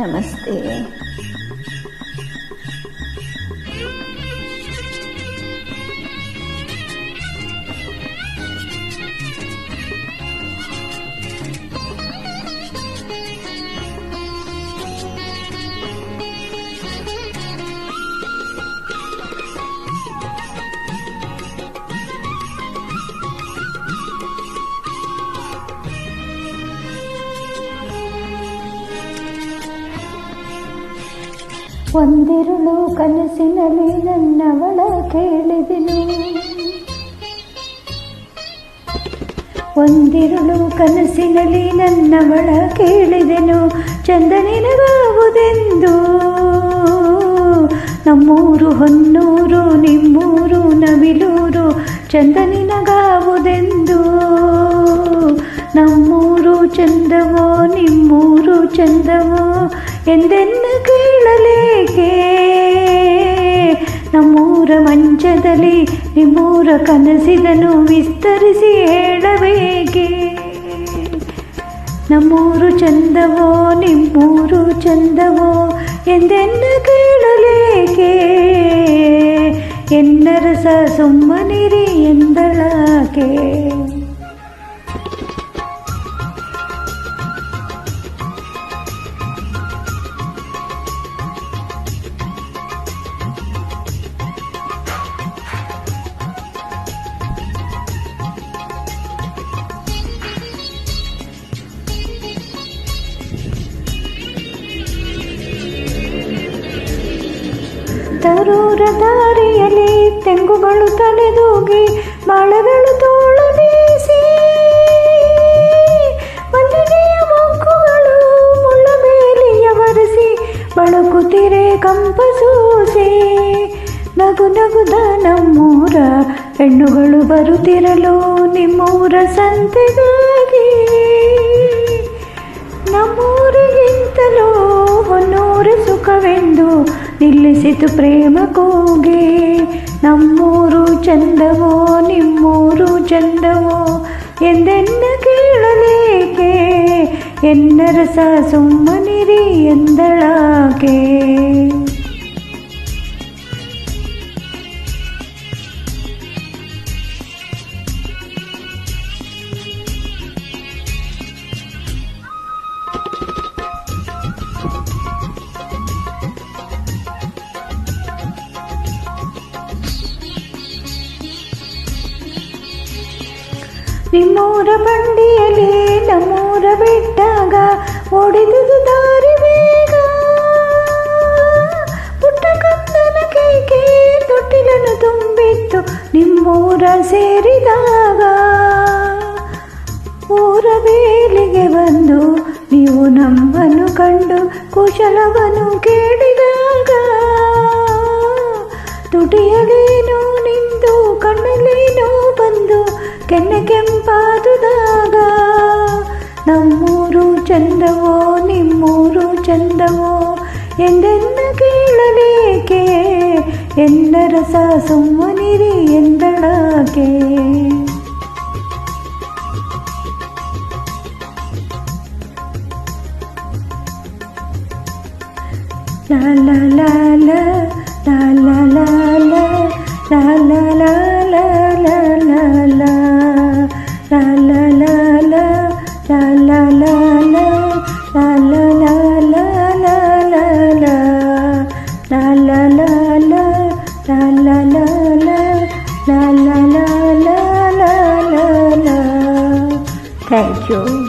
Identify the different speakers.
Speaker 1: नमस्ते। ಒಂದಿರುಳು ಕನಸಿನಲ್ಲಿ ನನ್ನವಳ ಕೇಳಿದೆನು. ಒಂದಿರುಳು ಕನಸಿನಲ್ಲಿ ನನ್ನವಳ ಕೇಳಿದೆನು. ಚಂದನಿನಗಾವುದೆಂದು ನಮ್ಮೂರು ಹೊನ್ನೂರು, ನಿಮ್ಮೂರು ನವಿಲೂರು ಚಂದನಿನಗಾವುದೆಂದು? ನಮ್ಮೂರು ಚಂದವೋ, ನಿಮ್ಮೂರು ಚಂದವೋ ಎಂದೆನ್ನ ಕೇಳಲೇಕೆ? ನಮ್ಮೂರ ಮಂಚದಲ್ಲಿ ನಿಮ್ಮೂರ ಕನಸಿದನು ವಿಸ್ತರಿಸಿ ಹೇಳಬೇಕೆ? ನಮ್ಮೂರು ಚಂದವೋ, ನಿಮ್ಮೂರು ಚಂದವೋ ಎಂದೆನ್ನು ಕೇಳಲೇಕೆ? ಎನ್ನರಸ ಸುಮ್ಮನಿರಿ ಎಂದಳಾಕೆ? ತರೂರ ದಾರಿಯಲ್ಲಿ ತೆಂಗುಗಳು ತಲೆದೂಗಿ ಬಾಳೆಗಳು ತೋಳು ಬೀಸಿ ಮಲ್ಲಿಗೆಯ ಮೊಗ್ಗುಗಳು ಮುಳ್ಳಬೇಲಿಯ ಬರೆಸಿ ಬಳಕುತ್ತಿರೆ ಕಂಪಸೂಸಿ ನಗು ನಗುದ ನಮ್ಮೂರ ಹೆಣ್ಣುಗಳು ಬರುತ್ತಿರಲು ನಿಮ್ಮೂರ ಸಂತೆಗಾಗಿ ನಿಲ್ಲಿಸಿತು ಪ್ರೇಮ ಕೋಗೆ. ನಮ್ಮೂರು ಚಂದವೋ ನಿಮ್ಮೂರು ಚಂದವೋ ಎಂದೆನ್ನ ಕೇಳಲೇಕೆ? ಎನ್ನರಸ ಸುಮ್ಮನಿರಿ ಎಂದಳಾಕೆ? ನಿಮ್ಮೂರ ಬಂಡಿಯಲ್ಲಿ ನಮ್ಮೂರ ಬಿಟ್ಟಾಗ ಓಡಿದುದು ದಾರಿ ಬೇಗ. ಪುಟ್ಟ ಕಂದನ ಕೈಗೆ ತೊಟ್ಟಿಲನ್ನು ತುಂಬಿತ್ತು ನಿಮ್ಮೂರ ಸೇರಿದಾಗ. ಊರ ಬೇಲಿಗೆ ಬಂದು ನೀವು ನಮ್ಮನ್ನು ಕಂಡು ಕುಶಲವನ್ನು ಕೇಳಿದಾಗ. ತುಟಿಯಲೇನೋ ನಿಂದು ಕಣ್ಣಲ್ಲೇನೋ ಬಂದು ಕೆನ್ನೆ എന്നരസ സുമ്മനിരി എന്തടാക്കേ la la la la Thank you.